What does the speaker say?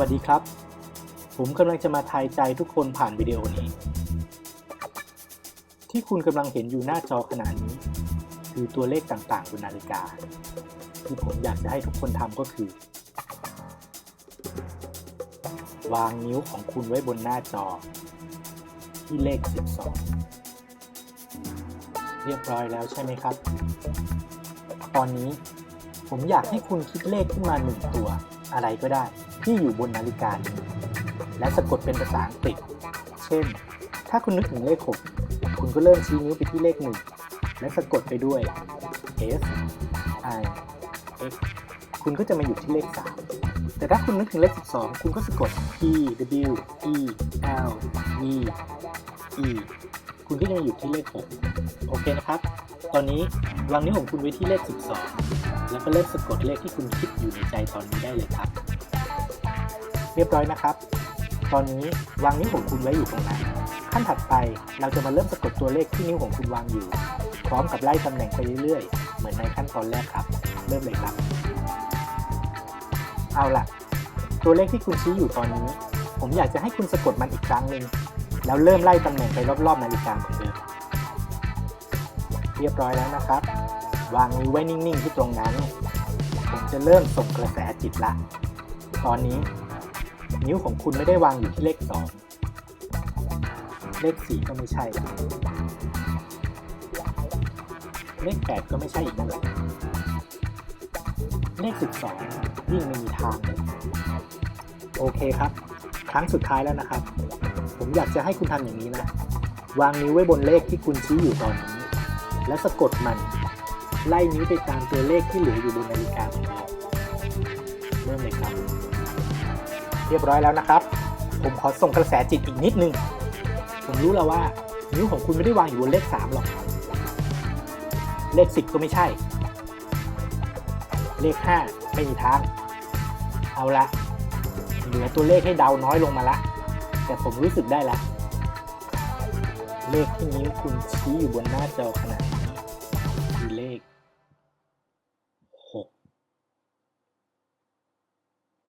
วัสดีครับ ผมกำลังจะมาทายใจทุกคนผ่านวิดีโอนี้ ที่คุณกำลังเห็นอยู่หน้าจอขณะนี้ คือตัวเลขต่างๆบนนาฬิกา ที่ผมอยากจะให้ทุกคนทำก็คือ วางนิ้วของคุณไว้บนหน้าจอ ที่เลข 12 เรียบร้อยแล้วใช่ไหมครับ ตอนนี้ผมอยากให้คุณคิดเลขขึ้นมาหนึ่งตัว อะไรก็ได้ที่อยู่บนนาฬิกานี้และสะกดเป็นภาษาอังกฤษ เช่น ถ้าคุณนึกถึงเลข 6 คุณก็เริ่มชี้นิ้วไปที่เลข 1 และสะกดไปด้วย S I X คุณก็จะมาอยู่ที่เลข 3 แต่ถ้าคุณนึกถึงเลข 12 คุณก็สะกด P W E L E E คุณก็จะมาอยู่ที่เลข 6 โอเคนะครับ ตอนนี้วางนิ้วของคุณไว้ที่เลข 12 แล้วก็เริ่มสะกดเลขที่คุณคิดอยู่ในใจตอนนี้ได้เลยครับ เรียบร้อยนะครับ ตอนนี้วางนิ้วของคุณไว้อยู่ตรงไหนขั้นถัดไปเราจะมาเริ่มสะกดตัวเลขที่นิ้วของคุณวางอยู่ พร้อมกับไล่ตำแหน่งไปเรื่อยๆ เหมือนในขั้นตอนแรกครับ เริ่มเลยครับ เอาล่ะ ตัวเลขที่คุณชี้อยู่ตอนนี้ ผมอยากจะให้คุณสะกดมันอีกครั้งหนึ่งแล้วเริ่มไล่ตำแหน่งไปรอบๆนาฬิกาเหมือนเดิม เรียบร้อยแล้วนะครับ วางนิ้วไว้นิ่งๆที่ตรงนั้น ผมจะเริ่มส่งกระแสจิตละ ตอนนี้ นิ้วของคุณไม่ได้วางอยู่ที่เลข 2 เลข 4 ก็ไม่ใช่ เลข 8 ก็ไม่ใช่อีกนั่นแหละ เลข 12ยิ่งไม่มีทางเลยโอเคครับ ครั้งสุดท้ายแล้วนะครับ ผมอยากจะให้คุณทำอย่างนี้นะ วางนิ้วไว้บนเลขที่คุณชี้อยู่ตอนนี้ และสะกดมัน ไล่นิ้วไปตามตัวเลขที่เหลืออยู่บนนาฬิกาของเราเริ่มเลยครับ เรียบร้อยแล้วนะครับ ผมขอส่งกระแสจิตอีกนิดนึง ผมรู้แล้วว่า นิ้วของคุณไม่ได้วางอยู่บนเลข 3 หรอก เลข 10 ก็ไม่ใช่ เลข 5 ไม่มีทาง เอาละเหลือตัวเลขให้เดาน้อยลงมาละ แต่ผมรู้สึกได้ละ เลขที่นิ้วคุณชี้อยู่บนหน้าจอขนาดนี้